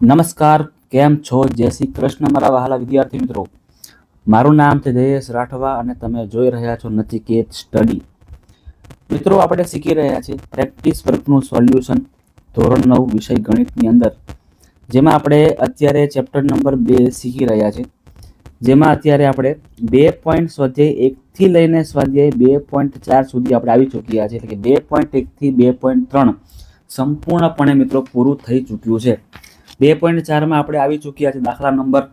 નમસ્કાર, કેમ છો? જય શ્રી કૃષ્ણ મારા વહાલા વિદ્યાર્થી મિત્રો. મારું નામ છે જયેશ રાઠવા અને તમે જોઈ રહ્યા છો નચિકેત સ્ટડી. મિત્રો, આપણે શીખી રહ્યા છીએ પ્રેક્ટિસ વર્કનું સોલ્યુશન ધોરણ નવ વિષય ગણિતની અંદર, જેમાં આપણે અત્યારે ચેપ્ટર નંબર બે શીખી રહ્યા છીએ. જેમાં અત્યારે આપણે બે પોઈન્ટ સ્વાધ્યાય એકથી લઈને સ્વાધ્યાય બે પોઈન્ટ ચાર સુધી આપણે આવી ચૂક્યા છે એટલે કે બે પોઈન્ટ એકથી બે પોઈન્ટ ત્રણ સંપૂર્ણપણે મિત્રો પૂરું થઈ ચૂક્યું છે. બે પોઈન્ટ ચારમાં આપણે આવી ચૂક્યા છે દાખલા નંબર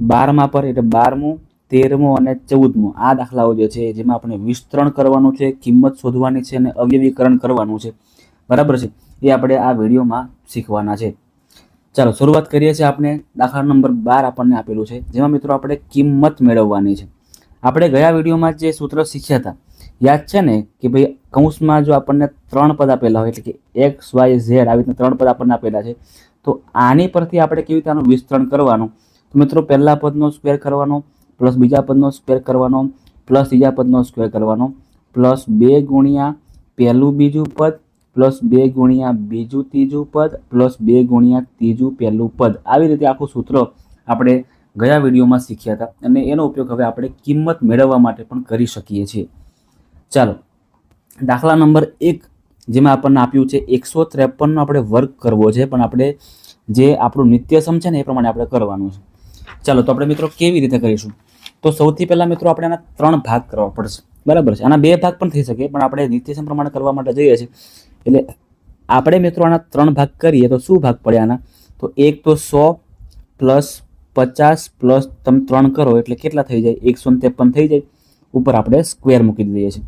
બારમાં પર, એટલે બારમું, તેરમું અને ચૌદમું. આ દાખલાઓ જે છે, જેમાં આપણે વિસ્તરણ કરવાનું છે, કિંમત શોધવાની છે અને અવ્યવીકરણ કરવાનું છે. બરાબર છે? એ આપણે આ વિડીયોમાં શીખવાના છે. ચાલો, શરૂઆત કરીએ છીએ આપણે દાખલા નંબર બાર આપણને આપેલું છે. જેમાં મિત્રો આપણે કિંમત મેળવવાની છે. આપણે ગયા વિડીયોમાં જે સૂત્ર શીખ્યા હતા, યાદ છે ને કે ભાઈ કૌંસમાં જો આપણને ત્રણ પદ આપેલા હોય, એટલે કે એક્સ, વાય, ઝેડ, આવી રીતના ત્રણ પદ આપણને આપેલા છે તો આની પરથી આપણે કેવી રીતે આનું વિસ્તરણ કરવાનું? તો મિત્રો, પહેલા પદનો સ્ક્વેર કરવાનો પ્લસ બીજા પદનો સ્ક્વેર કરવાનો પ્લસ ત્રીજા પદનો સ્ક્વેર કરવાનો. પ્લસ બે ગુણ્યા પહેલું બીજું પદ પ્લસ બે ગુણ્યા બીજું ત્રીજું પદ પ્લસ બે ગુણ્યા ત્રીજું પહેલું પદ. આવી રીતે આખું સૂત્ર આપણે ગયા વિડીયોમાં શીખ્યા હતા અને એનો ઉપયોગ હવે આપણે કિંમત મેળવવા માટે પણ કરી શકીએ છીએ. ચાલો, દાખલા નંબર એક જેમાં આપણને આપ્યું છે એકસો ત્રેપનનો આપણે વર્ક કરવો છે, પણ આપણે જે આપણું નિત્યસમ છે ને એ પ્રમાણે આપણે કરવાનું છે. ચાલો, તો આપણે મિત્રો કેવી રીતે કરીશું? તો સૌથી પહેલાં મિત્રો આપણે આના ત્રણ ભાગ કરવા પડશે. બરાબર છે? આના બે ભાગ પણ થઈ શકે, પણ આપણે નિત્યસમ પ્રમાણે કરવા માટે જઈએ છીએ. એટલે આપણે મિત્રો આના ત્રણ ભાગ કરીએ, તો શું ભાગ પડે આના? તો એક તો સો પ્લસ પચાસ પ્લસ તમે ત્રણ કરો, એટલે કેટલા થઈ જાય? એકસો ત્રેપન થઈ જાય. ઉપર આપણે સ્ક્વેર મૂકી દઈએ છીએ.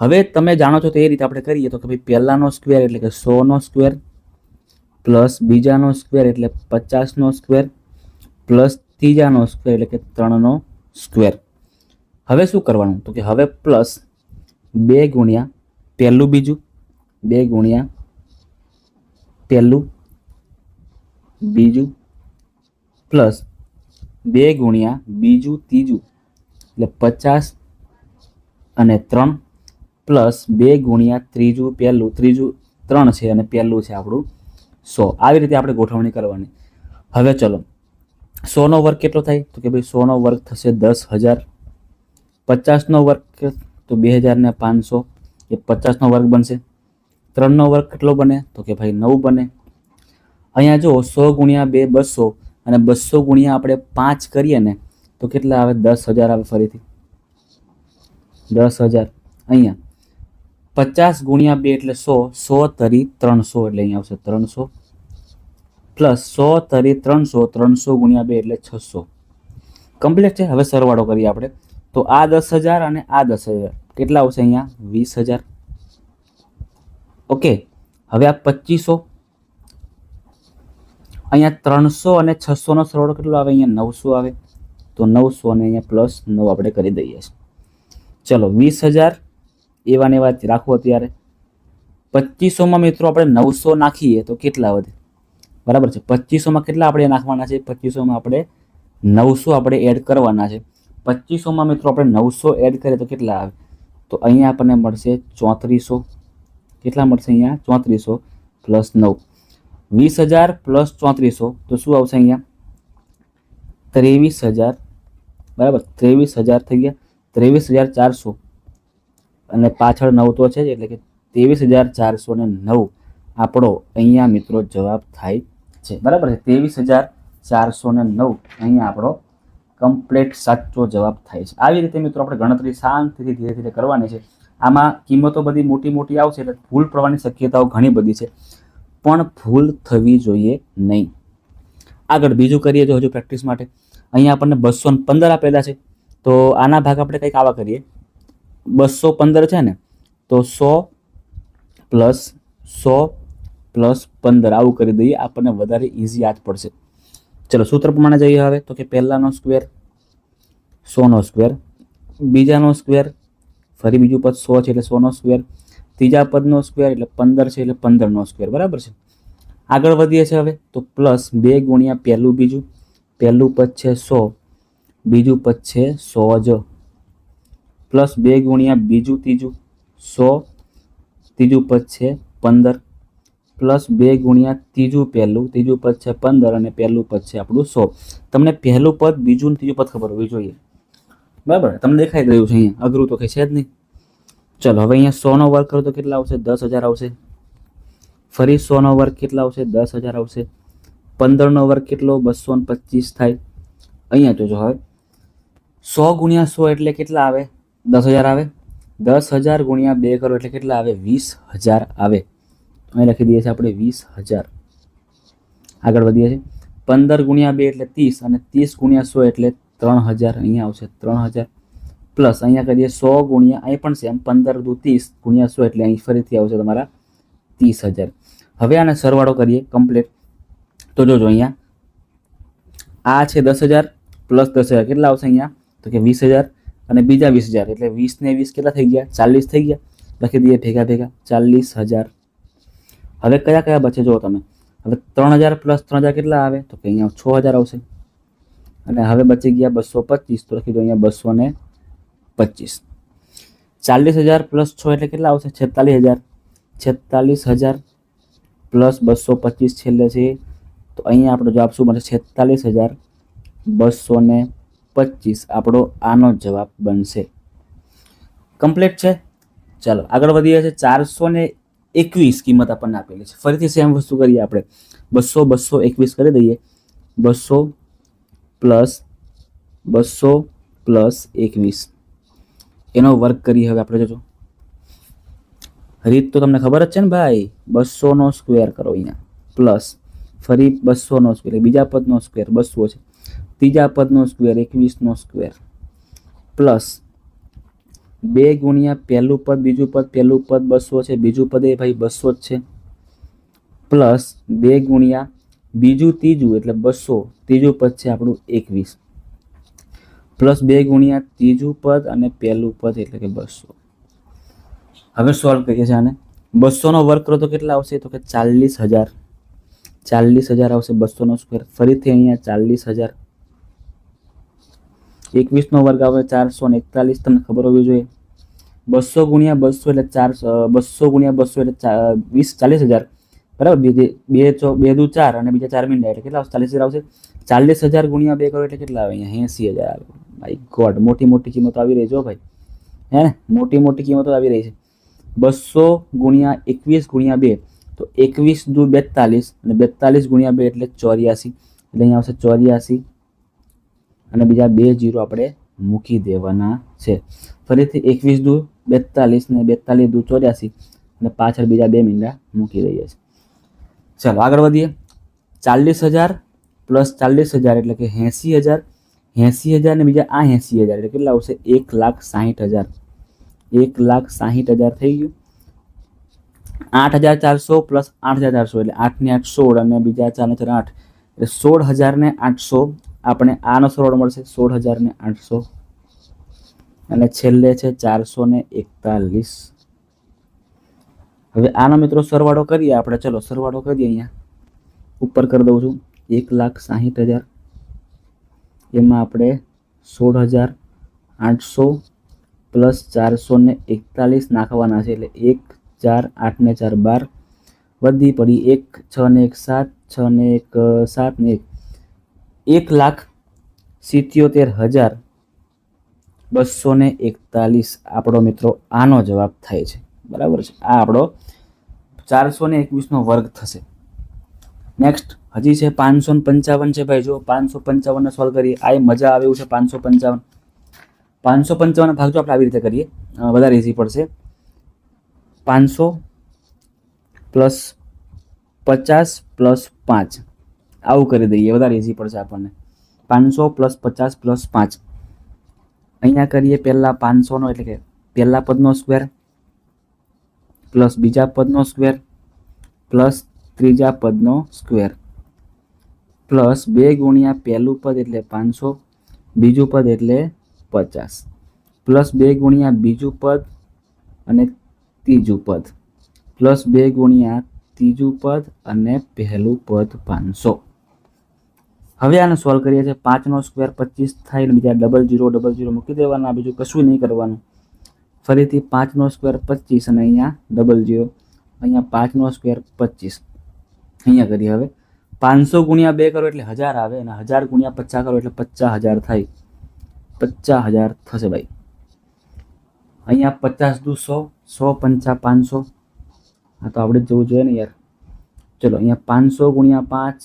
હવે તમે જાણો છો તો એ રીતે આપણે કરીએ તો કે ભાઈ પહેલાંનો સ્ક્વેર એટલે કે સોનો સ્ક્વેર પ્લસ બીજાનો સ્ક્વેર એટલે પચાસનો સ્ક્વેર પ્લસ ત્રીજાનો સ્ક્વેર એટલે કે ત્રણનો સ્ક્વેર હવે શું કરવાનું? તો કે હવે પ્લસ બે ગુણ્યા પહેલું બીજું, બે ગુણ્યા પહેલું બીજું પ્લસ બે ગુણ્યા બીજું ત્રીજું એટલે પચાસ અને ત્રણ પ્લસ બે ગુણ્યા ત્રીજું પહેલું, ત્રીજું ત્રણ છે અને પહેલું છે આપણું સો. આવી રીતે આપણે ગોઠવણી કરવાની. હવે ચલો. સોનો વર્ગ કેટલો થાય? તો કે ભાઈ સોનો વર્ગ થશે દસ હજાર. પચાસનો વર્ગ તો બે હજાર ને પાંચસો. એ પચાસનો વર્ગ બનશે. ત્રણનો વર્ગ કેટલો બને? તો કે ભાઈ નવ બને. અહીંયા જો સો ગુણ્યા બે બસો અને બસો ગુણ્યા આપણે પાંચ કરીએ ને, તો કેટલા આવે? દસ હજાર આવે ફરીથી. દસ હજાર. અહીંયા. પચાસ ગુણ્યા બે એટલે સો સો તરી ત્રણસો એટલે અહીંયા આવશે ત્રણસો. પ્લસ સો તરી ત્રણસો ત્રણસો ગુણ્યા બે એટલે છસો. કમ્પ્લીટ છે? હવે સરવાળો કરીએ આપણે. તો આ દસ હજાર અને આ દસ હજાર. કેટલા આવશે અહીંયા? વીસ હજાર. ઓકે. હવે આ પચીસો. અહીંયા ત્રણસો અને છસોનો સરવાળો કેટલો આવે? અહીંયા નવસો આવે. તો નવસો અને અહીંયા પ્લસ નવ આપણે કરી દઈએ છીએ. ચલો, વીસ હજાર. એવા ને એવા જ રાખો અત્યારે. પચીસોમાં મિત્રો આપણે નવસો નાખીએ તો કેટલા વધે? બરાબર છે. પચીસોમાં કેટલા આપણે નાખવાના છે? પચીસોમાં આપણે નવસો આપણે એડ કરવાના છે. પચીસોમાં મિત્રો આપણે નવસો એડ કરીએ તો કેટલા આવે? તો અહીંયા આપણને મળશે ચોત્રીસો. કેટલા મળશે અહીંયા? ચોત્રીસો પ્લસ નવ. વીસ હજાર પ્લસ ચોત્રીસો. તો શું આવશે અહીંયા? ત્રેવીસ હજાર બરાબર. ત્રેવીસ હજાર થઈ ગયા. ત્રેવીસ હજાર ચારસો. અને પાછળ નવ તો છે એટલે કે ત્રેવીસ હજાર ચારસો ને નવ આપણો અહીંયા મિત્રો જવાબ થાય છે. બરાબર છે? ત્રેવીસ હજાર ચારસો ને નવ અહીંયા આપણો કમ્પ્લેટ સાચો જવાબ થાય છે. આવી રીતે મિત્રો આપણે ગણતરી શાંતિથી ધીરે ધીરે કરવાની છે. આમાં કિંમતો બધી મોટી મોટી આવશે એટલે ભૂલ પડવાની શક્યતાઓ ઘણી બધી છે. પણ ભૂલ થવી જોઈએ નહીં. આગળ બીજું કરીએ જો હજુ પ્રેક્ટિસ માટે. અહીંયા આપણને બસો પંદર આપેલા છે. તો આના ભાગ આપણે કંઈક આવા કરીએ. બસો પંદર છે ને, તો સો પ્લસ સો પ્લસ પંદર આવું કરી દઈએ. આપણને વધારે ઇઝી યાદ પડશે. ચલો, સૂત્ર પ્રમાણે જઈએ હવે. તો કે પહેલાંનો સ્ક્વેર સોનો સ્ક્વેર બીજાનો સ્ક્વેર ફરી બીજું પદ સો છે એટલે સોનો સ્ક્વેર ત્રીજા પદનો સ્ક્વેર એટલે પંદર છે એટલે પંદરનો સ્ક્વેર બરાબર છે? આગળ વધીએ છીએ હવે. તો પ્લસ બે ગુણ્યા પહેલું બીજું. પહેલું પદ છે સો. બીજું પદ છે સો જ. પ્લસ બે ગુણ્યા બીજું ત્રીજું સો, ત્રીજું પદ છે પંદર. પ્લસ બે ગુણ્યા ત્રીજું પહેલું, ત્રીજું પદ છે પંદર અને પહેલું પદ છે આપણું સો. તમને પહેલું પદ, બીજું ત્રીજું પદ ખબર હોવી જોઈએ. બરાબર? તમને દેખાઈ રહ્યું છે અહીંયા. અઘરું તો કંઈ છે જ નહીં. ચલો, હવે અહીંયા સોનો વર્ગ કરો તો કેટલા આવશે? દસ હજાર આવશે. ફરી સોનો વર્ગ કેટલા આવશે? દસ હજાર આવશે. પંદરનો વર્ગ કેટલો? બસો ને પચીસ થાય. અહીંયા જોજો હવે. સો ગુણ્યા સો એટલે કેટલા આવે? દસ હજાર આવે? દસ હજાર ગુણ્યા બે કરો એટલે કેટલા આવે? વીસ હજાર આવે. અહીં લખી દઈએ છીએ આપણે વીસ હજાર. આગળ વધીએ છીએ. પંદર ગુણ્યા બે એટલે ત્રીસ અને ત્રીસ ગુણ્યા સો એટલે ત્રણ હજાર. અહીંયા આવશે ત્રણ હજાર. પ્લસ અહીંયા કરીએ સો ગુણ્યા અહીં પણ સેમ પંદર દુ ત્રીસ ગુણ્યા સો એટલે અહીં ફરીથી આવશે તમારા ત્રીસ હજાર. હવે આને સરવાળો કરીએ કમ્પ્લીટ તો જોજો અહીંયા. આ છે દસ હજાર પ્લસ દસ હજાર. કેટલા આવશે અહીંયા? તો કે વીસ હજાર. અને બીજા વીસ હજાર. એટલે વીસ ને વીસ કેટલા થઈ ગયા? ચાલીસ થઈ ગયા. લખી દઈએ ભેગા ભેગા. ચાલીસ હજાર. હવે કયા કયા બચે જુઓ તમે. હવે ત્રણ હજાર પ્લસ ત્રણ હજાર કેટલા આવે? તો કે અહીંયા છ હજાર આવશે. અને હવે બચી ગયા બસો પચીસ. તો લખી દો અહીંયા બસો ને પચીસ. ચાલીસ હજાર પ્લસ છ એટલે કેટલા આવશે? છેતાલીસ હજાર. છેતાલીસ હજાર પ્લસ બસો પચીસ છેલ્લે છે. તો અહીંયા આપણો જવાબ શું બનશે? છેતાલીસ હજાર બસો ને પચીસ. આપણો આનો જવાબ બનશે. કમ્પ્લીટ છે? ચાલો, આગળ વધીએ છે ચારસો ને એકવીસ કિંમત આપણને આપેલી છે. ફરીથી સેમ વસ્તુ કરીએ આપણે. બસો બસો એકવીસ કરી દઈએ. બસો પ્લસ બસો પ્લસ એકવીસ. એનો વર્ક કરીએ હવે આપણે જોજો. રીત તો તમને ખબર જ છે ને ભાઈ? બસોનો સ્ક્વેર કરો અહીંયા. પ્લસ, ફરી બસોનો સ્ક્વેર બીજા પદનો સ્ક્વેર બસો છે. ત્રીજા પદનો સ્ક્વેર એકવીસનો સ્ક્વેર પ્લસ બે ગુણ્યા પહેલું પદ, બીજું પદ, પહેલું પદ બસો છે. બીજું પદ એ ભાઈ બસો જ છે. પ્લસ બે ગુણ્યા બીજું ત્રીજું, એટલે બસો. ત્રીજું પદ છે આપણું એકવીસ. પ્લસ બે ગુણ્યા ત્રીજું પદ અને પહેલું પદ એટલે કે બસો. હવે સોલ્વ કરીએ છીએ આને. બસોનો વર્ગ કરો તો કેટલા આવશે? તો કે ચાલીસ હજાર. ચાલીસ હજાર આવશે બસોનો સ્ક્વેર ફરીથી અહીંયા ચાલીસ હજાર. એકવીસનો વર્ગ આવે ચારસો ને એકતાલીસ, તમને ખબર હોવી જોઈએ. બસો ગુણ્યા બસો એટલે ચાર બસો ગુણ્યા બસો એટલે વીસ, ચાલીસ હજાર. બરાબર? બે બે ચો, બે દુ ચાર અને બીજા ચાર મિનિટ એટલે કેટલા આવશે? ચાલીસ હજાર આવશે. ચાલીસ હજાર ગુણ્યા બે કરો એટલે કેટલા આવે? અહીંયા એંસી હજાર આવે. ભાઈ ગોડ મોટી મોટી કિંમતો આવી રહી જો ભાઈ. હે ને? મોટી મોટી કિંમતો આવી રહી છે. બસો ગુણ્યા એકવીસ ગુણ્યા બે. તો એકવીસ દુ બેતાલીસ અને બેતાલીસ ગુણ્યા બે એટલે ચોર્યાસી. એટલે અહીંયા આવશે ચોર્યાસી. અને બીજા બે જીરો આપણે મૂકી દેવાના છે. ફરીથી એકવીસ દૂર, બેતાલીસ ને બેતાલીસ દૂર ચોર્યાસી અને પાછળ બીજા બે મીંડા મૂકી દઈએ છીએ. ચાલો, આગળ વધીએ. ચાલીસ હજાર પ્લસ ચાલીસ હજાર એટલે કે એંસી હજાર. એંસી હજાર ને બીજા આ એંસી હજાર એટલે કેટલા આવશે? એક લાખ સાહીઠ હજાર. એક લાખ સાહીઠ હજાર થઈ ગયું. આઠ હજાર ચારસો પ્લસ આઠ હજાર ચારસો એટલે આઠ ને આઠ સોળ અને બીજા ચાર ને ચાર આઠ. એટલે સોળ હજાર ને આઠસો આપણે આનો સરવાળો મળશે સોળ હજાર ને આઠસો. અને છેલ્લે છે ચારસો ને એકતાલીસ. હવે આનો મિત્રો સરવાળો કરીએ આપણે. ચલો, સરવાળો કરીએ અહીંયા. ઉપર કરી દઉં છું. એક લાખ સાહીઠ હજાર. એમાં આપણે સોળ હજાર આઠસો પ્લસ ચારસો ને એકતાલીસ નાખવાના છે એટલે એક ચાર આઠ ને ચાર બાર. વધી પડી એક છ ને એક સાત, છ ને એક સાત ને એક. એક લાખ સિત્યોતેર હજાર બસો ને એકતાલીસ આપણો મિત્રો આનો જવાબ થાય છે. બરાબર છે? આ આપણો ચારસો ને એકવીસનો વર્ગ થશે. નેક્સ્ટ હજી છે પાંચસો પંચાવન છે ભાઈ. જો પાંચસો પંચાવનને સોલ્વ કરીએ આ મજા આવે એવું છે પાંચસો પંચાવન. પાંચસો પંચાવન ભાગ જો આપણે આવી રીતે કરીએ વધારે ઇઝી પડશે. પાંચસો પ્લસ પચાસ પ્લસ પાંચ. આવું કરી દઈએ, વધારે ઇઝી પડશે આપણને. પાંચસો પ્લસ પચાસ પ્લસ પાંચ. અહીંયા કરીએ પહેલાં પાંચસોનો એટલે કે પહેલા પદનો સ્ક્વેર પ્લસ બીજા પદનો સ્ક્વેર પ્લસ ત્રીજા પદનો સ્ક્વેર પ્લસ બે ગુણ્યા પહેલું પદ એટલે પાંચસો, બીજું પદ એટલે પચાસ. પ્લસ બે ગુણ્યા બીજું પદ અને ત્રીજું પદ. પ્લસ બે ગુણ્યા ત્રીજું પદ અને પહેલું પદ પાંચસો. હવે આને સોલ્વ કરીએ છીએ પાંચનો સ્ક્વેર પચીસ થાય બીજા ડબલ જીરો ડબલ જીરો મૂકી દેવાના, બીજું કશું નહીં કરવાનું. ફરીથી પાંચનો સ્ક્વેર પચીસ અને અહીંયા ડબલ જીરો અહીંયા પાંચનો સ્ક્વેર પચીસ. અહીંયા કરીએ હવે. પાંચસો ગુણ્યા બે કરો એટલે હજાર આવે અને હજાર ગુણ્યા પચાસ કરો એટલે પચાસ હજાર થાય. પચાસ હજાર થશે ભાઈ. અહીંયા પચાસ દુ સો સો પંચા પાંચસો. હા તો આપણે જવું જોઈએ ને યાર. ચલો, અહીંયા પાંચસો ગુણ્યા પાંચ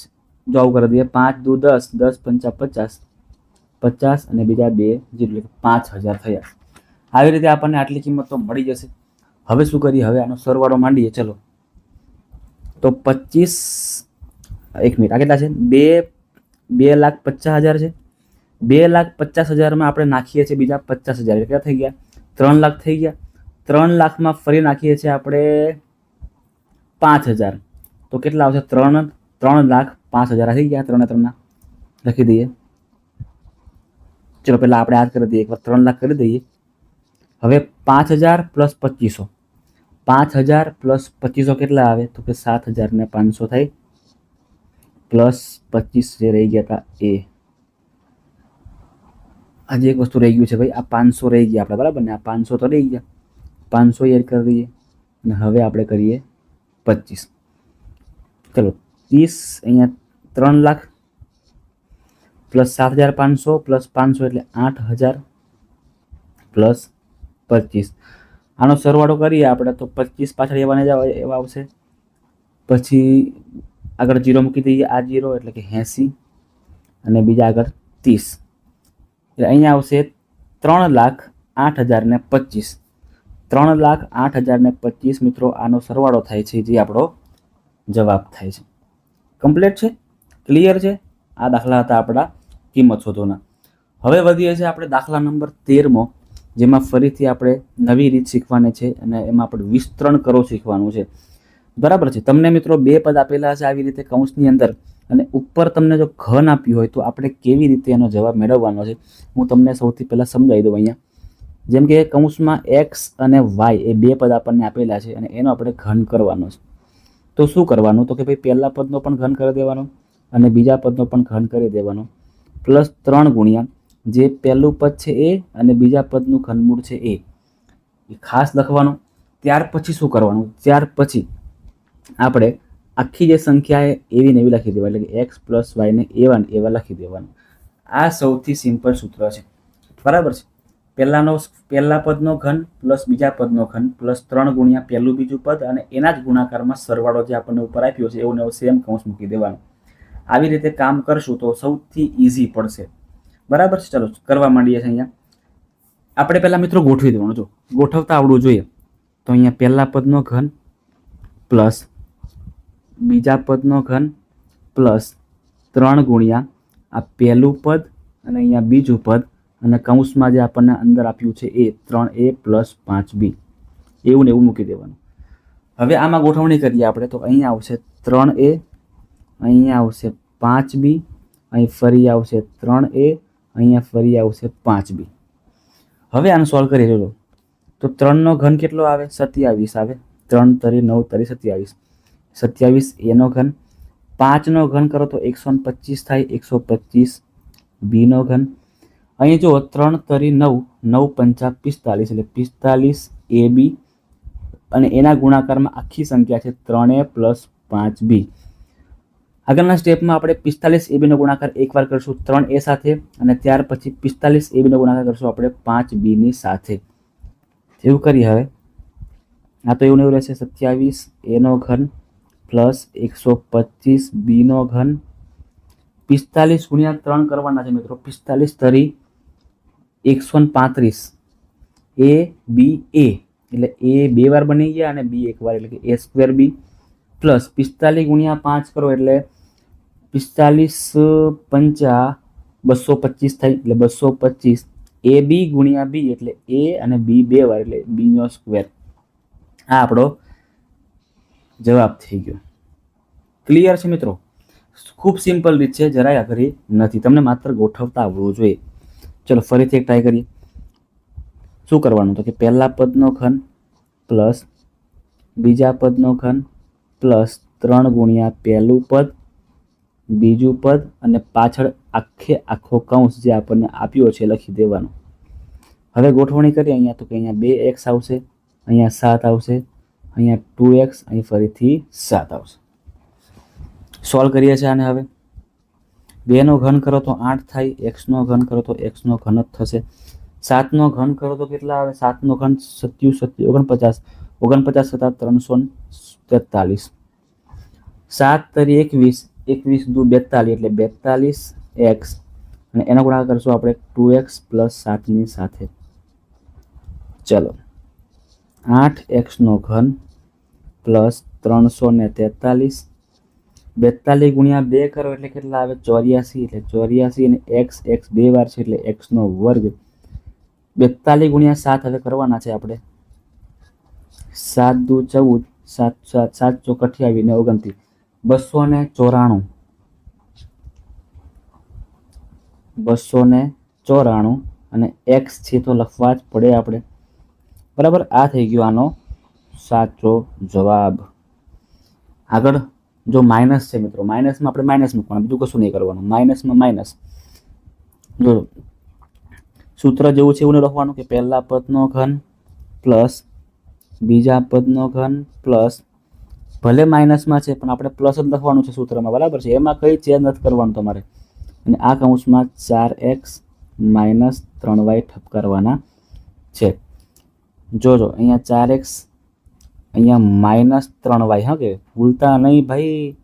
આવું કરી દઈએ. પાંચ, દુ, દસ. દસ, પંચા, પચાસ. પચાસ અને બીજા બે જેટલું પાંચ હજાર થયા. આવી રીતે આપણને આટલી કિંમત તો મળી જશે. હવે શું કરીએ? હવે આનો સરવાળો માંડીએ. ચલો. તો પચીસ, એક મિનિટ. આ કેટલા છે? બે બે લાખ પચાસ હજાર છે. બે લાખ પચાસ હજારમાં આપણે નાખીએ છીએ બીજા પચાસ હજાર. કેટલા થઈ ગયા? ત્રણ લાખ થઈ ગયા. ત્રણ લાખમાં ફરી નાખીએ છીએ આપણે પાંચ હજાર. તો કેટલા આવશે? ત્રણ ત્રણ લાખ પાંચ હજાર થઈ ગયા ત્રણે ત્રણના. લખી દઈએ. ચલો, પહેલાં આપણે આ કરી દઈએ. એકવાર ત્રણ લાખ કરી દઈએ. હવે પાંચ હજાર પ્લસ પચીસો. પાંચ હજાર પ્લસ પચીસો કેટલા આવે? તો કે સાત હજાર ને પાંચસો થાય. પ્લસ પચીસ જે રહી ગયા હતા એ. આજે એક વસ્તુ રહી ગયું છે ભાઈ, આ પાંચસો રહી ગયા આપણે, બરાબર ને? આ પાંચસો તો રહી ગયા. પાંચસો એડ કરી દઈએ. અને હવે આપણે કરીએ પચીસ. ચલો, ત્રીસ અહીંયા ત્રણ લાખ પ્લસ સાત હજાર પાંચસો, પ્લસ પાંચસો એટલે આઠ હજાર, પ્લસ પચીસ. આનો સરવાળો કરીએ આપણે તો પચીસ પાછળ એવાને જ એવા આવશે. પછી આગળ જીરો મૂકી દઈએ, આ જીરો એટલે કે એંસી અને બીજા આગળ ત્રીસ. એટલે અહીંયા આવશે ત્રણ લાખ આઠ હજાર ને પચીસ. ત્રણ લાખ આઠ હજાર ને પચીસ મિત્રો આનો સરવાળો થાય છે જે આપણો જવાબ થાય છે. કમ્પ્લીટ છે? ક્લિયર છે? આ દાખલા હતા આપણા કિંમત શોધોના હવે વધીએ છીએ આપણે દાખલા નંબર તેરમો, જેમાં ફરીથી આપણે નવી રીત શીખવાની છે અને એમાં આપણે વિસ્તરણ કરો શીખવાનું છે. બરાબર છે? તમને મિત્રો બે પદ આપેલા છે આવી રીતે કૌંસની અંદર અને ઉપર તમને જો ઘન આપ્યું હોય તો આપણે કેવી રીતે એનો જવાબ મેળવવાનો છે? હું તમને સૌથી પહેલાં સમજાવી દઉં અહીંયા. જેમ કે કૌંસમાં એક્સ અને વાય એ બે પદ આપણને આપેલા છે અને એનો આપણે ઘન કરવાનો છે. તો શું કરવાનું? તો કે ભાઈ પહેલા પદનો પણ ઘન કરી દેવાનો. અને બીજા પદનો પણ ઘન કરી દેવાનો. પ્લસ ત્રણ ગુણ્યા, જે પહેલું પદ છે એ અને બીજા પદનું ઘનમૂળ છે એ. ખાસ લખવાનું. ત્યાર પછી શું કરવાનું? ત્યાર પછી આપણે આખી જે સંખ્યા એવી ને એવી લખી દેવા એટલે કે એક્સ પ્લસ વાયને એવા ને એવા લખી દેવાનું. આ સૌથી સિમ્પલ સૂત્ર છે. બરાબર છે? પહેલાંનો, પહેલાં પદનો ઘન પ્લસ બીજા પદનો ઘન પ્લસ ત્રણ ગુણ્યા પહેલું બીજું પદ અને એના જ ગુણાકારમાં સરવાળો જે આપણને ઉપર આપ્યો છે, એવું સેમ કૌંસ મૂકી દેવાનું. આવી રીતે કામ કરશું તો સૌથી ઇઝી પડશે. બરાબર છે? ચલો, કરવા માંડીએ છીએ અહીંયા. આપણે પહેલાં મિત્રો ગોઠવી દેવાનું. જો, ગોઠવતા આવડવું જોઈએ. તો અહીંયા પહેલા પદનો ઘન પ્લસ બીજા પદનો ઘન પ્લસ ત્રણ ગુણ્યા આ પહેલું પદ અને અહીંયા બીજું પદ અને કૌંસમાં જે આપણને અંદર આપ્યું છે એ ત્રણ એ પ્લસ પાંચ બી. એવું ને એવું મૂકી દેવાનું. હવે આમાં ગોઠવણી કરીએ આપણે. તો અહીંયા આવશે ત્રણ એ અહીંયા આવશે પાંચ બી, અહીં ફરી આવશે ત્રણ એ, અહીંયા ફરી આવશે પાંચ બી. હવે આને સોલ્વ કરી જોજો તો ત્રણનો ઘન કેટલો આવે? સત્યાવીસ આવે. ત્રણ તરી નવ તરી સત્યાવીસ. સત્યાવીસ એનો ઘન. પાંચનો ઘન કરો તો એકસો પચીસ થાય. એકસો પચીસ બીનો ઘન. અહીં જો ત્રણ તરી નવ નવ પંચા પિસ્તાલીસ એટલે પિસ્તાલીસ એ બી. અને એના ગુણાકારમાં આખી સંખ્યા છે ત્રણે પ્લસ પાંચ બી. આગળના સ્ટેપમાં આપણે પિસ્તાલીસ એબીનો ગુણાકાર એકવાર કરશું ત્રણ એ સાથે અને ત્યાર પછી પિસ્તાલીસ એબીનો ગુણાકાર કરશું આપણે પાંચ બીની સાથે. એવું કરીએ હવે. આ તો એવું એવું રહેશે. સત્યાવીસ એનો ઘન પ્લસ એકસો પચીસ બીનો ઘન. પિસ્તાલીસ ગુણ્યા ત્રણ કરવાના છે મિત્રો. પિસ્તાલીસ તરી એકસો પાંત્રીસ. એ બી એ એટલે એ બે વાર બની ગયા અને બી એક વાર, એટલે કે એ સ્ક્વેર બી પ્લસ પિસ્તાલીસ ગુણ્યા પાંચ કરો એટલે પિસ્તાલીસ, પંચા બસો પચીસ થાય, એટલે બસો પચીસ. એ બી ગુણ્યા બી એટલે એ અને બી બે વાર એટલે બીનો સ્ક્વેર. આ આપણો જવાબ થઈ ગયો. ક્લિયર છે મિત્રો? ખૂબ સિમ્પલ રીત છે, જરાય અઘરી નથી. તમને માત્ર ગોઠવતા આવડવું જોઈએ. ચલો, ફરીથી એક ટ્રાય કરીએ. શું કરવાનું તો કે પહેલા પદનો ખન પ્લસ બીજા પદનો ઘન પ્લસ ત્રણ ગુણ્યા પહેલું પદ, બીજું પદ અને પાછળ આખે આખો કૌંસ જે આપણને આપ્યો છે લખી દેવાનો. હવે ગોઠવણી કરીએ, અહીંયા તો કે અહીંયા બે એક્સ આવશે, અહીંયા સાત આવશે, અહીંયા ટુ એક્સ, અહીં ફરીથી સાત આવશે. સોલ્વ કરીએ છીએ આને હવે. બેનો ઘન કરો તો આઠ થાય એક્સનો ઘન કરો તો એક્સનો ઘન જ થશે. સાતનો ઘન કરો તો કેટલા આવે? સાતનો ઘન સત્યુ સત્યુ ઓગણપચાસ. ઓગણપચાસ હતા ત્રણસો તેતાલીસ. સાત તરી એકવીસ એકવીસ દુ બેતાલીસ એટલે બેતાલીસ એક્સ. અને એનો ગુણાકાર કરશું આપણે ટુ એક્સ પ્લસ સાતની સાથે. ચલો. આઠ એક્સનો ઘન પ્લસ ત્રણસો ને તેતાલીસ. બેતાલીસ ગુણ્યા બે કરો એટલે કેટલા આવે? ચોર્યાસી એટલે ચોર્યાસી અને એક્સ એક્સ બે વાર છે એટલે એક્સનો વર્ગ. બેતાલીસ ગુણ્યા સાત હવે કરવાના છે આપણે. સાત દુ ચૌદ, સાત સાત સાત ચોક અઠ્યાવીસ ને ઓગણત્રીસ. બસો ને ચોરાણું. બસો ને ચોરાણું અને એક્સ છે તો લખવા જ પડે આપણે. બરાબર? આ થઈ ગયો આનો સાચો જવાબ. આગળ જો માઇનસ છે મિત્રો, માઇનસમાં આપણે માઇનસ મૂકવાનું, બીજું કશું નહીં કરવાનું. માઇનસમાં માઇનસ. જો સૂત્ર જેવું છે એવું લખવાનું કે પહેલા પદનો ઘન પ્લસ બીજા પદનો ઘન પ્લસ ભલે માઇનસમાં છે, પણ આપણે પ્લસ જ લખવાનું છે સૂત્રમાં, બરાબર છે? એમાં કંઈ ચેન્જ નથી કરવાનું તમારે. અને આ કૌંસમાં ચાર એક્સ માઇનસ ત્રણ વાય ઠપ કરવાના છે. જોજો, અહીંયા ચાર એક્સ અહીંયા માઇનસ ત્રણ વાય હા કે? ભૂલતા નહીં ભાઈ.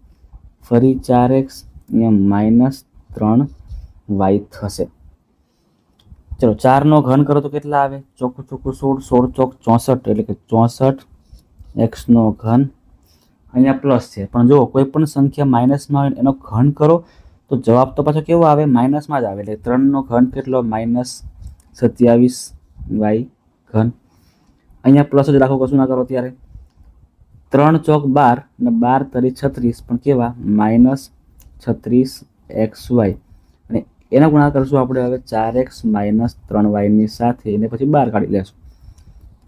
ફરી ચાર એક્સ અહીંયા માઇનસ ત્રણ વાય થશે. ચલો, ચારનો ઘન કરો તો કેટલા આવે? ચોખ્ખું ચોખ્ખું સોળ સોળ ચોક ચોસઠ, એટલે કે ચોસઠ એક્સનો ઘન અહીંયા પ્લસ છે. પણ જો કોઈ પણ સંખ્યા માઇનસમાં હોય એનો ઘન કરો, તો જવાબ તો પાછો કેવો આવે? માઇનસમાં જ આવે. એટલે ત્રણનો ઘન કેટલો? માઇનસ સત્યાવીસ વાય ઘન. અહીંયા પ્લસ જ રાખો, કશું ના કરો ત્યારે ત્રણ ચોક બાર અને બાર તરી છત્રીસ, પણ કેવા? માઇનસ છત્રીસ એક્સ વાય. એના ગુણાકાર કરશું આપણે હવે ચાર એક્સ માઇનસ ત્રણ વાયની સાથે એને પછી બહાર કાઢી લેશું.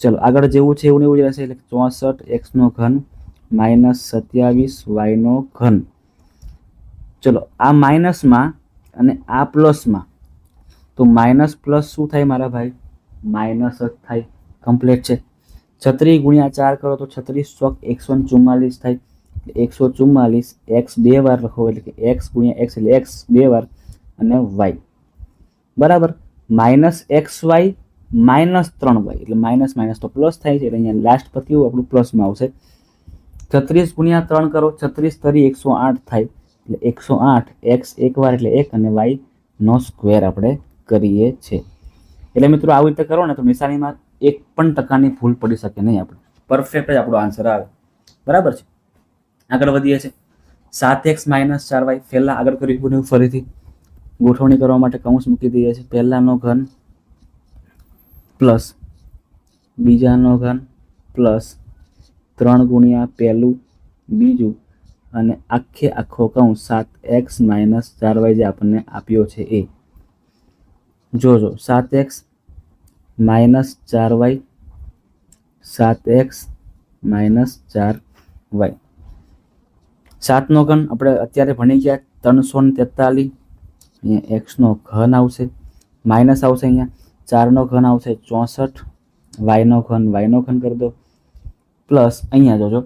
ચલો, આગળ જેવું છે એવું એવું જ રહેશે. એટલે ચોસઠ એક્સનો ઘન માઇનસ સત્યાવીસ વાયનો ઘન. ચલો, આ માઇનસમાં અને આ પ્લસમાં, તો માઇનસ પ્લસ શું થાય મારા ભાઈ? માઇનસ જ થાય. કમ્પ્લીટ છે. છત્રીસ ગુણ્યા ચાર કરો તો છત્રીસ ચોક એકસો ચુમ્માલીસ થાય. એકસો ચુમ્માલીસ એક્સ બે વાર લખો એટલે કે એક્સ ગુણ્યા એક્સ એટલે એક્સ બે વાર અને વાય બરાબર? માઇનસ એક્સ વાય માઇનસ ત્રણ વાય. એટલે માઇનસ માઇનસ તો પ્લસ થાય છે. એટલે અહીંયા લાસ્ટ પર કેવું આપણું પ્લસમાં આવશે? છત્રીસ ગુણ્યા ત્રણ કરો. છત્રીસ તરી એકસો આઠ થાય. એટલે એકસો આઠ એક્સ એક વાર એટલે એક અને વાય નો સ્ક્વેર આપણે કરીએ છીએ. એટલે મિત્રો આવી રીતે કરો ને તો નિશાનીમાં એક પણ ટકાની ભૂલ પડી શકે નહીં આપણે. પરફેક્ટ જ આપણો આન્સર આવે. બરાબર છે? આગળ વધીએ છીએ. સાત એક્સ માઇનસ ચાર વાય. પહેલાં આગળ કર્યું ફરીથી. ગોઠવણી કરવા માટે કૌંસ મૂકી દઈએ છીએ. પહેલાંનો ઘન પ્લસ બીજાનો ઘન પ્લસ ત્રણ ગુણ્યા પહેલું બીજું. અને આખે આખો કૌંસ સાત એક્સ માઇનસ ચાર વાય જે આપણને આપ્યો છે એ. જોજો, સાત એક્સ માઇનસ ચાર વાય, સાત એક્સ માઇનસ ચાર વાય. સાતનો ઘન આપણે અત્યારે ભણી ગયા ત્રણસો ને તેતાલીસ અહીંયા એક્સનો ઘન આવશે, માઇનસ આવશે અહીંયા, ચારનો ઘન આવશે ચોસઠ, વાયનો ઘન વાયનો ઘન કરી દો, પ્લસ અહીંયા જોજો,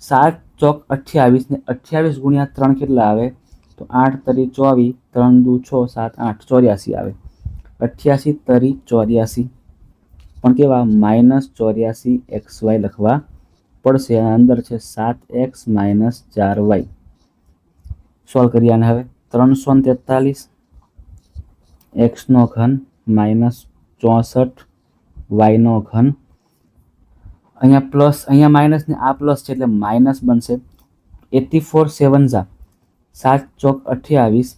સાત ચોક અઠ્યાવીસ ને અઠ્યાવીસ ગુણ્યા ત્રણ કેટલા આવે? તો આઠ તરી ચોવીસ, ત્રણ દુ છ, સાત આઠ, ચોર્યાસી આવે. અઠ્યાસી તરી ચોર્યાસી. પણ કેવા? માઇનસ ચોર્યાસી એક્સ વાય લખવા પડશે. અંદર છે સાત એક્સ માઇનસ ચાર વાય. સોલ્વ કરીએ આને હવે. ત્રણસો તેતાલીસ એક્સનો ઘન, માઇનસ ચોસઠ વાયનો ઘન. અહીંયા પ્લસ, અહીંયા માઇનસ ને આ પ્લસ છે એટલે માઇનસ બનશે. એટી ફોર સેવન ઝા સાત ચોક અઠ્યાવીસ,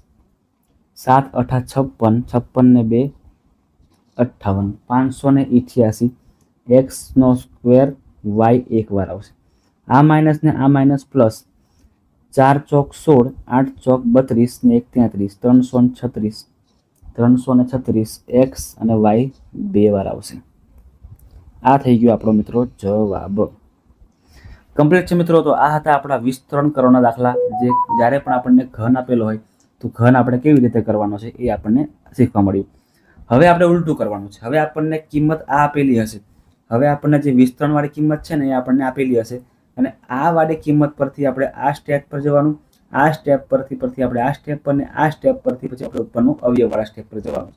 સાત અઠા છપ્પન છપ્પન ને બે, અઠ્ઠાવન. પાંચસો ને ઇઠ્યાસી એક્સનો સ્ક્વેર, વાય એક વાર આવશે. આ માઇનસ ને આ માઇનસ પ્લસ ચાર ચોક સોળ, આઠ ચોક બત્રીસ ને એક તેત્રીસ, ત્રણસો ને છત્રીસ, ત્રણસો ને છત્રીસ એક્સ અને વાય બે વાર આવશે. આ થઈ ગયો આપણો મિત્રો જવાબ. કમ્પ્લીટ છે મિત્રો, તો આ હતા આપણા વિસ્તરણ કરવાના દાખલા. જે જ્યારે પણ આપણને ઘન આપેલો હોય, તો ઘન આપણે કેવી રીતે કરવાનો છે એ આપણને શીખવા મળ્યું. હવે આપણે ઉલટું કરવાનું છે. હવે આપણને કિંમત આ આપેલી હશે. હવે આપણને જે વિસ્તરણવાળી કિંમત છે ને એ આપણને આપેલી હશે. અને આ વાળી કિંમત પરથી આપણે આ સ્ટેપ પર જવાનું, આ સ્ટેપ પરથી પરથી આપણે આ સ્ટેપ પર ને આ સ્ટેપ પરથી પછી આપણે ઉપરનું અવયવવાળા સ્ટેપ પર જવાનું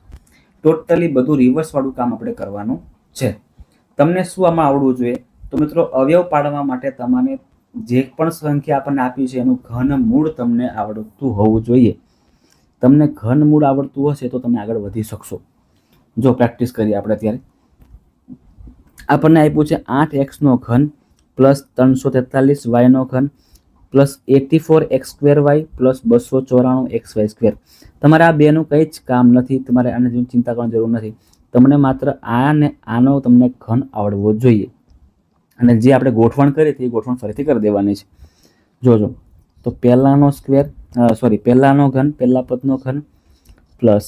ટોટલી બધું રિવર્સવાળું કામ આપણે કરવાનું છે. તમને શું આમાં આવડવું જોઈએ? તો મિત્રો, અવયવ પાડવા માટે તમારે જે પણ સંખ્યા આપણને આપી છે એનું ઘન મૂળ તમને આવડતું હોવું જોઈએ. તમને ઘન મૂળ આવડતું હશે તો તમે આગળ વધી શકશો. જો પ્રેક્ટિસ કરીએ આપણે અત્યારે. આપણને આપ્યું છે આઠ એક્સનો ઘન. પ્લસ ત્રણસો તેતાલીસ વાયનો ઘન, plus eighty four X square Y, plus બસો ચોરાણું એક્સ વાય સ્ક્વેર. તમારે આ બેનું કંઈ જ કામ નથી, તમારે આને ચિંતા કરવાની જરૂર નથી. તમને માત્ર આ ને આનો તમને ઘન આવડવો જોઈએ. અને જે આપણે ગોઠવણ કરી હતી, એ ગોઠવણ ફરીથી કરી દેવાની છે. જોજો, તો પહેલાંનો સ્ક્વેર સોરી પહેલાંનો ઘન, પહેલા પદનો ઘન, પ્લસ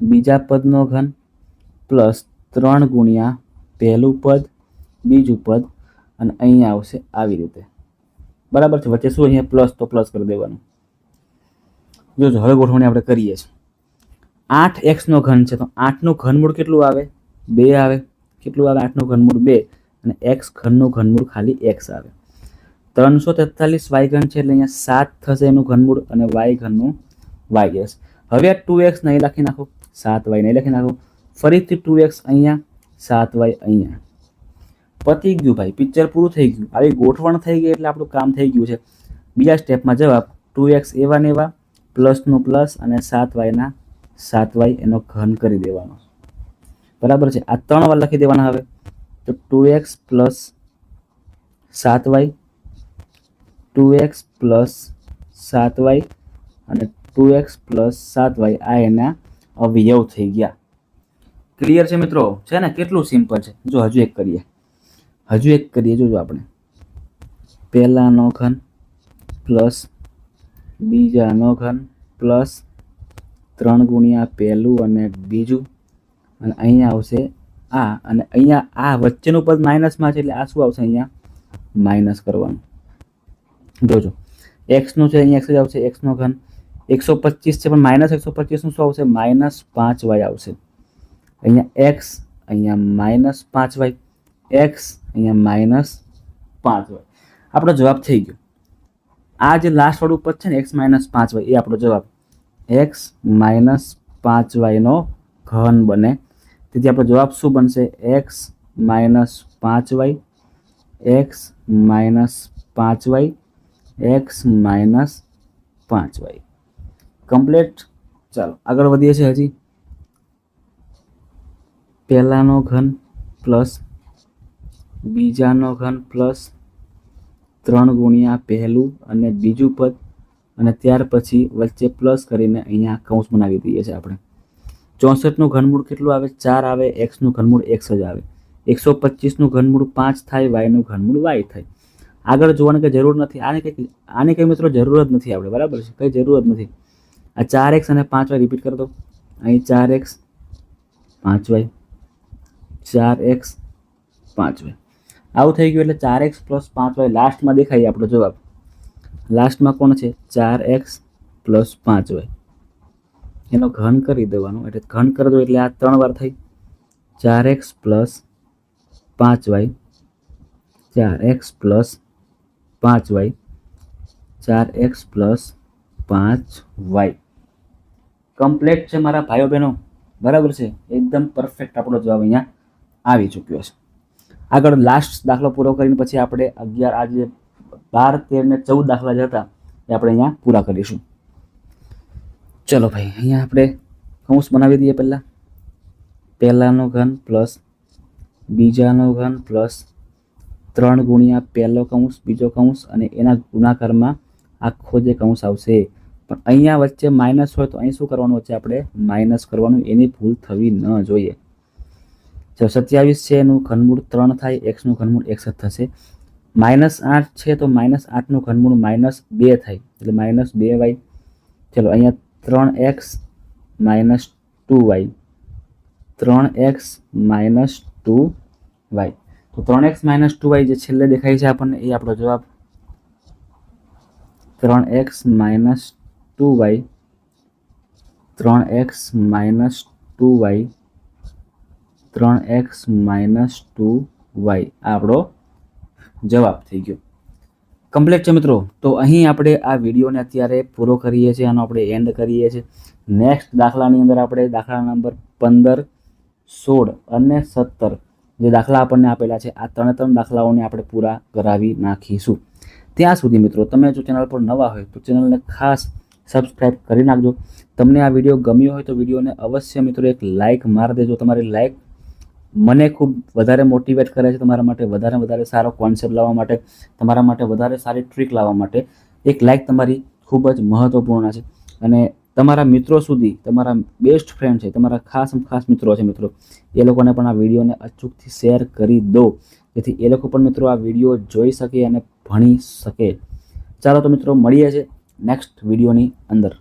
બીજા પદનો ઘન, પ્લસ ત્રણ ગુણ્યા પહેલું પદ, બીજું પદ અને અહીંયા આવશે આવી રીતે. બરાબર છે? વચ્ચે શું અહીંયા પ્લસ તો પ્લસ કરી દેવાનું. જોજો, હવે ગોઠવણી આપણે કરીએ છીએ. આઠ એક્સનો ઘન છે, તો આઠનું ઘનમૂળ કેટલું આવે? બે આવે. કેટલું આવે? આઠનું ઘનમૂળ બે. અને એક્સ ઘનનું ઘનમૂળ ખાલી એક્સ આવે. ત્રણસો તેતાલીસ વાય ઘન છે, એટલે અહીંયા સાત થશે એનું ઘનમૂળ અને વાય ઘનનું વાય એસ હવે આ ટુ એક્સ નહીં લખી નાખો. સાત વાય નહીં લખી નાખો. ફરીથી ટુ એક્સ અહીંયા, સાત વાય અહીંયા. પતી ગયું ભાઈ પિક્ચર પૂરું થઈ ગયું. આવી ગોઠવણ થઈ ગઈ એટલે આપણું કામ થઈ ગયું છે. બીજા સ્ટેપમાં જવાબ ટુ એક્સ એવા ને એવા પ્લસનું પ્લસ અને સાત વાયના સાત વાય એનો ઘન કરી દેવાનો. બરાબર છે? આ ત્રણ વાર લખી દેવાના હવે. તો ટુ એક્સ પ્લસ સાત વાય ટુ એક્સ પ્લસ સાત વાય અને ટુ એક્સ પ્લસ સાત વાય આ એના અવયવ થઈ ગયા. ક્લિયર છે મિત્રો? છે ને? કેટલું સિમ્પલ છે? જો હજુ એક કરીએ. હજુ એક કરીએ, જોજો આપણે. પહેલાંનો ઘન પ્લસ બીજાનો ઘન પ્લસ ત્રણ ગુણ્યા પહેલું અને બીજું. અને અહીંયા આવશે આ, અને અહીંયા આ વચ્ચેનું પદ માઇનસમાં છે, એટલે આ શું આવશે અહીંયા? માઇનસ કરવાનું. જોજો. એક્સનું છે, અહીંયા એક્સ જ આવશે એક્સનો ઘન. એકસો પચીસ છે, પણ માઇનસ એકસો પચીસનું શું આવશે? માઇનસ પાંચ વાય આવશે. અહીંયા એક્સ અહીંયા માઇનસ પાંચ વાય. એક્સ અહીંયા માઇનસ પાંચ વાય આપણો જવાબ થઈ ગયો. આ જે લાસ્ટ વાળું પદ છે ને એક્સ માઇનસ પાંચ વાય એ આપણો જવાબ. એક્સ માઇનસ પાંચ વાયનો ઘન બને. તેથી આપણો જવાબ શું બનશે? એક્સ માઇનસ પાંચ વાય એક્સ માઇનસ પાંચ વાય એક્સ માઇનસ પાંચ વાય કમ્પ્લીટ ચાલો, આગળ વધીએ છીએ હજી. પહેલાંનો ઘન પ્લસ બીજાનો ઘન પ્લસ ત્રણ ગુણ્યા પહેલું અને બીજું પદ. અને ત્યાર પછી વચ્ચે પ્લસ કરીને અહીંયા કૌંસ બનાવી દઈએ છીએ આપણે. ચોસઠનું ઘનમૂળ કેટલું આવે? ચાર આવે. એક્સનું ઘનમૂળ એક્સ જ આવે. એકસો પચીસનું ઘનમૂળ પાંચ થાય. વાયનું ઘનમૂળ વાય થાય. આગળ જોવાની કંઈ જરૂર નથી. આને કંઈક આને કંઈ મિત્રો જરૂર જ નથી આપણે. બરાબર છે? કંઈ જરૂર જ નથી. આ ચાર એક્સ અને પાંચ વાય રિપીટ કરી દો. અહીં ચાર એક્સ પાંચ વાય. ચાર એક્સ પાંચ વાય. આવું થઈ ગયું એટલે ચાર એક્સ પ્લસ પાંચ વાય લાસ્ટમાં દેખાય આપણો જવાબ. લાસ્ટમાં કોણ છે? ચાર એક્સ પ્લસ પાંચ વાય એનો ઘન કરી દેવાનો. એટલે ઘન કરી દો એટલે આ ત્રણ વાર થઈ. ચાર એક્સ પ્લસ પાંચ વાય. ચાર એક્સ પ્લસ પાંચ વાય. ચાર એક્સ પ્લસ પાંચ વાય. કમ્પ્લેટ છે મારા ભાઈઓ બહેનો. બરાબર છે? એકદમ પરફેક્ટ આપણો જવાબ અહીંયા આવી ચૂક્યો છે. આગળ લાસ્ટ દાખલો પૂરો કરીને પછી આપણે અગિયાર, આજે બાર, તેર ને ચૌદ દાખલા જે હતા એ આપણે અહીંયા પૂરા કરીશું. ચલો ભાઈ, અહીંયા આપણે કૌંસ બનાવી દઈએ પહેલાં. પહેલાંનો ઘન પ્લસ બીજાનો ઘન પ્લસ ત્રણ ગુણ્યા પહેલો કૌંસ બીજો કૌંસ અને એના ગુણાકારમાં આખો જે કૌંસ આવશે. પણ અહીંયા વચ્ચે માઇનસ હોય તો અહીં શું કરવાનું વચ્ચે આપણે માઇનસ કરવાનું, એની ભૂલ થવી ન જોઈએ. જો સત્યાવીસ છે એનું ઘનમૂળ ત્રણ થાય એક્સનું ઘનમૂળ એક્સ જ થશે. માઇનસ આઠ છે તો માઇનસ આઠનું ઘનમૂળ માઇનસ બે થાય, એટલે માઇનસ બે વાય. ચલો, અહીંયા ત્રણ એક્સ માઇનસ ટુ વાય. ત્રણ એક્સ માઇનસ ટુ વાય. તો ત્રણ એક્સ માઇનસ ટુ વાય જે છેલ્લે દેખાય છે આપણને, એ આપણો જવાબ. ત્રણ એક્સ માઇનસ ટુ વાય. ત્રણ એક્સ માઇનસ ટુ વાય. ત્રણ એક્સ માઇનસ ટુ વાય. આ આપણો જવાબ થઈ ગયો. કમ્પ્લીટ છે મિત્રો. તો અહીં આપણે આ વિડીયોને અત્યારે પૂરો કરીએ છીએ, આનો આપણે એન્ડ કરીએ છીએ. નેક્સ્ટ દાખલાની અંદર આપણે દાખલા નંબર પંદર, સોળ અને સત્તર જે દાખલા આપણને આપેલા છે, આ ત્રણે ત્રણ દાખલાઓને આપણે પૂરા કરાવી નાખીશું. ત્યાં સુધી મિત્રો, તમે જો ચેનલ પર નવા હોય તો ચેનલને ખાસ સબસ્ક્રાઈબ કરી નાખજો. તમને આ વીડિયો ગમ્યો હોય તો વિડીયોને અવશ્ય મિત્રો એક લાઇક મારી દેજો. તમારી લાઇક મને ખૂબ વધારે મોટિવેટ કરે છે તમારા માટે વધારે વધારે સારો કોન્સેપ્ટ લાવવા માટે, તમારા માટે વધારે સારી ટ્રીક લાવવા માટે એક લાઇક તમારી ખૂબ જ મહત્વપૂર્ણ છે. અને તમારા મિત્રો સુધી, તમારા બેસ્ટ ફ્રેન્ડ છે, તમારા ખાસ ખાસ મિત્રો છે મિત્રો, એ લોકોને પણ આ વિડીયોને અચૂકથી શેર કરી દો. જેથી એ લોકો પણ મિત્રો આ વીડિયો જોઈ શકે અને ભણી શકે. ચાલો તો મિત્રો, મળીએ છીએ નેક્સ્ટ વિડીયોની અંદર.